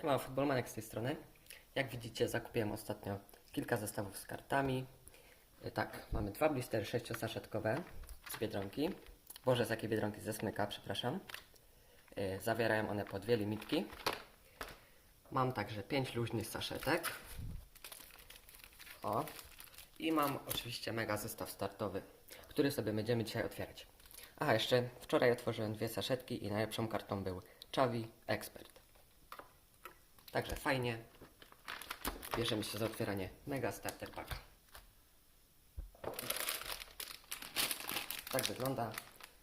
Siema, Futbolmanek z tej strony. Jak widzicie, zakupiłem ostatnio kilka zestawów z kartami. Y, Tak, mamy dwa blistery sześciosaszetkowe z Biedronki. Boże, z jakiej Biedronki? Ze Smyka, przepraszam. Y, Zawierają one po dwie limitki. Mam także pięć luźnych saszetek. O. I mam oczywiście mega zestaw startowy, który sobie będziemy dzisiaj otwierać. Aha, jeszcze wczoraj otworzyłem dwie saszetki i najlepszą kartą był Chavi Expert. Także fajnie. Bierzemy się za otwieranie Mega Starter Packa. Tak wygląda.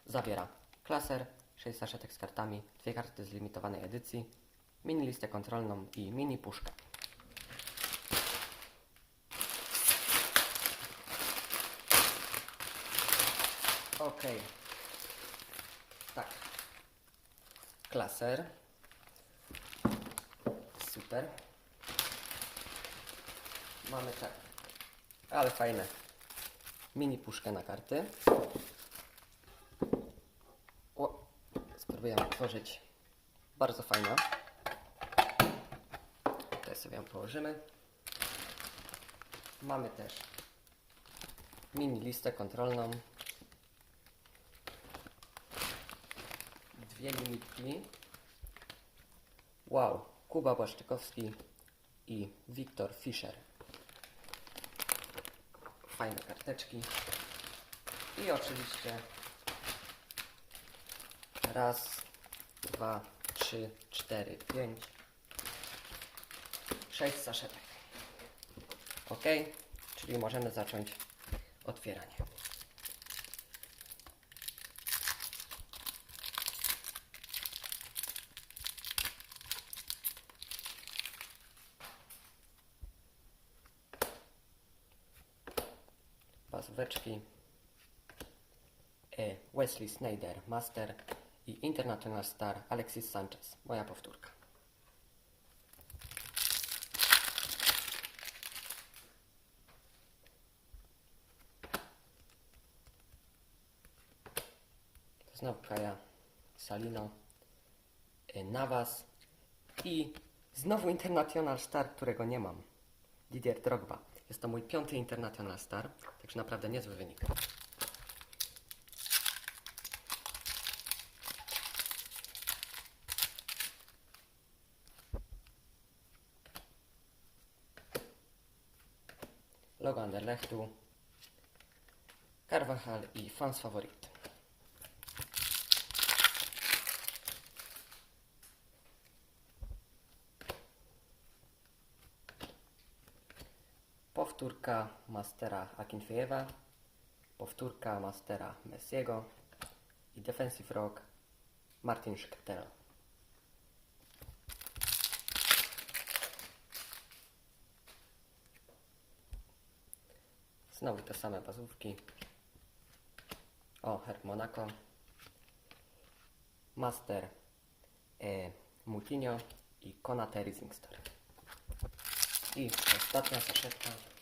Zawiera klaser, 6 saszetek z kartami, dwie karty z limitowanej edycji, mini listę kontrolną i mini puszkę. Ok. Tak. Klaser. Super. Mamy tak. Ale fajne. Mini puszkę na karty. O, spróbujemy otworzyć. Bardzo fajna. Tutaj sobie ją położymy. Mamy też mini listę kontrolną. Dwie limitki. Wow, Kuba Błaszczykowski i Wiktor Fischer. Fajne karteczki. I oczywiście raz, dwa, trzy, cztery, pięć, sześć saszetek. Ok, czyli możemy zacząć otwieranie. Bazóweczki e, Wesley Snyder Master i International Star Alexis Sanchez. Moja powtórka. Znowu Kaja Salino e, Navas i znowu International Star, którego nie mam. Didier Drogba. Jest to mój piąty International Star, także naprawdę niezły wynik. Logo Anderlechtu, Carvajal i fans favorit. Powtórka Mastera Akinfejewa, powtórka Mastera Messiego i Defensive Rock Martin Szkrtero. Znowu te same bazówki. O, Herb Monaco. Master e, Mutinho i Konate Rising. I ostatnia saszetka.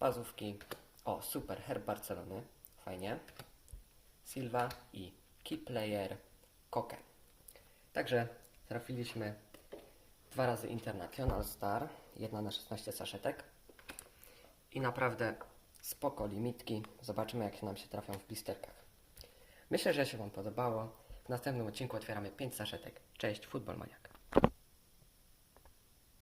Bazówki. O, super, herb Barcelony. Fajnie. Silva i Key Player Koke. Także trafiliśmy dwa razy International Star. Jedna na 16 saszetek. I naprawdę spoko limitki. Zobaczymy jak nam się trafią w blisterkach. Myślę, że się Wam podobało. W następnym odcinku otwieramy 5 saszetek. Cześć, Futbol Maniak.